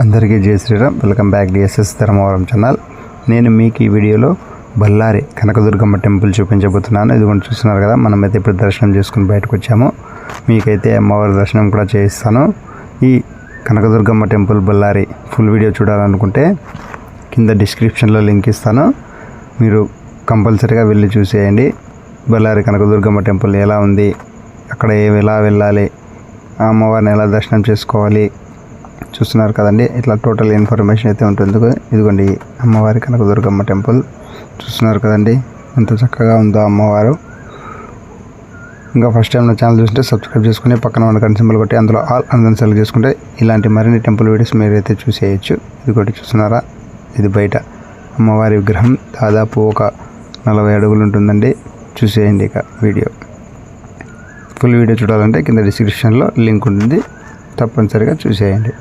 అందరికీ జై Shri Ram. Welcome back DSS Dharmavaram channel. నేను మీకు ఈ వీడియోలో బళ్ళారి కనకదుర్గమ్మ టెంపుల్ చూపించబోతున్నాను. ఇదిగోండి చూస్తున్నారు కదా మనమైతే ఇప్పుడు దర్శనం చేసుకుని బయటకు వచ్చాము. మీకైతే అమ్మవారి దర్శనం కూడా చేయిస్తాను. ఈ Kanakadurgamma temple Ballari full video చూడాలనుకుంటే కింద డిస్క్రిప్షన్లో లింక్ ఇస్తాను. మీరు కంపల్సరీగా వెళ్ళి చూసేయండి. బళ్ళారి కనకదుర్గమ్మ టెంపుల్ ఎలా ఉంది అక్కడ ఏ- ఎలా వెళ్ళాలి ఆ అమ్మవారిని ఎలా దర్శనం చేసుకోవాలి చూస్తున్నారు కదండి. ఇట్లా టోటల్ ఇన్ఫర్మేషన్ అయితే ఉంటుంది ఇదిగోండి అమ్మవారి కనక దుర్గమ్మ టెంపుల్ చూస్తున్నారు కదండి. ఎంత చక్కగా ఉందో అమ్మవారు. ఇంకా ఫస్ట్ టైం నా ఛానల్ చూస్తుంటే సబ్స్క్రైబ్ చేసుకుని పక్కన ఉన్న గంట సింబల్ కొట్టి అందులో ఆల్ అందరం సెలెక్ట్ చేసుకుంటే ఇలాంటి మరిన్ని టెంపుల్ వీడియోస్ మీరైతే చూసేయచ్చు. ఇదిగోటి చూస్తున్నారా? ఇది బయట. అమ్మవారి విగ్రహం దాదాపు ఒక నలభై అడుగులు ఉంటుందండి. చూసేయండి ఇక వీడియో. ఫుల్ వీడియో చూడాలంటే కింద డిస్క్రిప్షన్లో లింక్ ఉంటుంది. తప్పనిసరిగా చూసేయండి.